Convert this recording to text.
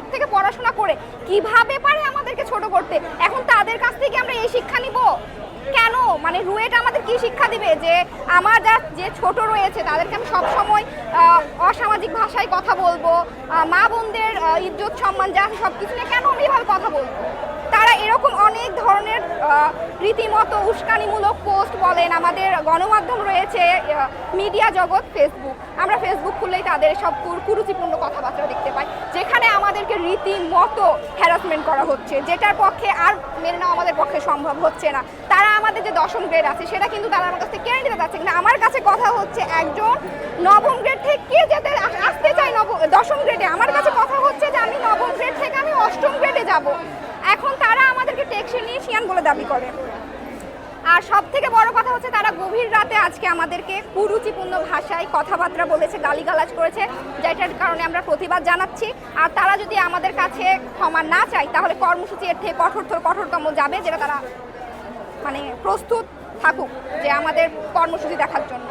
রুয়েট থেকে পড়াশোনা করে কীভাবে পারে আমাদেরকে ছোট করতে? এখন তাদের কাছ থেকে আমরা এই শিক্ষা নিব? কেন? মানে রুয়েট আমাদের কি শিক্ষা দিবে? যে আমার যা, যে ছোট রয়েছে, তাদেরকে আমি সবসময় অসামাজিক ভাষায় কথা বলব মা বোনদের ইজ্জত সম্মান যা সব কিছু নিয়ে কেন আমি এভাবে কথা বলব? তারা এরকম অনেক ধরনের রীতিমতো উস্কানিমূলক পোস্ট বলেন। আমাদের গণমাধ্যম রয়েছে মিডিয়া জগৎ, ফেসবুক। আমরা ফেসবুক খুললেই তাদের সব কুরুচিপূর্ণ কথাবার্তা যেখানে আমাদেরকে রীতিমতো হ্যারাসমেন্ট করা হচ্ছে, যেটার পক্ষে আর মেনে নেওয়া আমাদের পক্ষে সম্ভব হচ্ছে না। তারা আমাদের যে দশম গ্রেড আছে, সেটা কিন্তু তারা আমার কাছ কেড়ে নিতে চাচ্ছে কিন্তু আমার কাছে কথা হচ্ছে একজন নবম গ্রেড থেকে যেতে আস- আসতে চাই নব, দশম গ্রেডে আমার কাছে কথা হচ্ছে যে আমি নবম গ্রেড থেকে আমি অষ্টম গ্রেডে যাব। এখন তারা আমাদেরকে টেকশনিশিয়ান বলে দাবি করে। আর সব থেকে বড় কথা হচ্ছে তারা গভীর রাতে আজকে আমাদেরকে কুরুচিপূর্ণ ভাষায় কথাবার্তা বলেছে, গালিগালাজ করেছে, যেটার কারণে আমরা প্রতিবাদ জানাচ্ছি। আর তারা যদি আমাদের কাছে ক্ষমা না চায়, তাহলে কর্মসূচি এর থেকে কঠোরতর, কঠোরতম যাবে যেটা তারা মানে প্রস্তুত থাকুক যে আমাদের কর্মসূচি দেখার জন্য।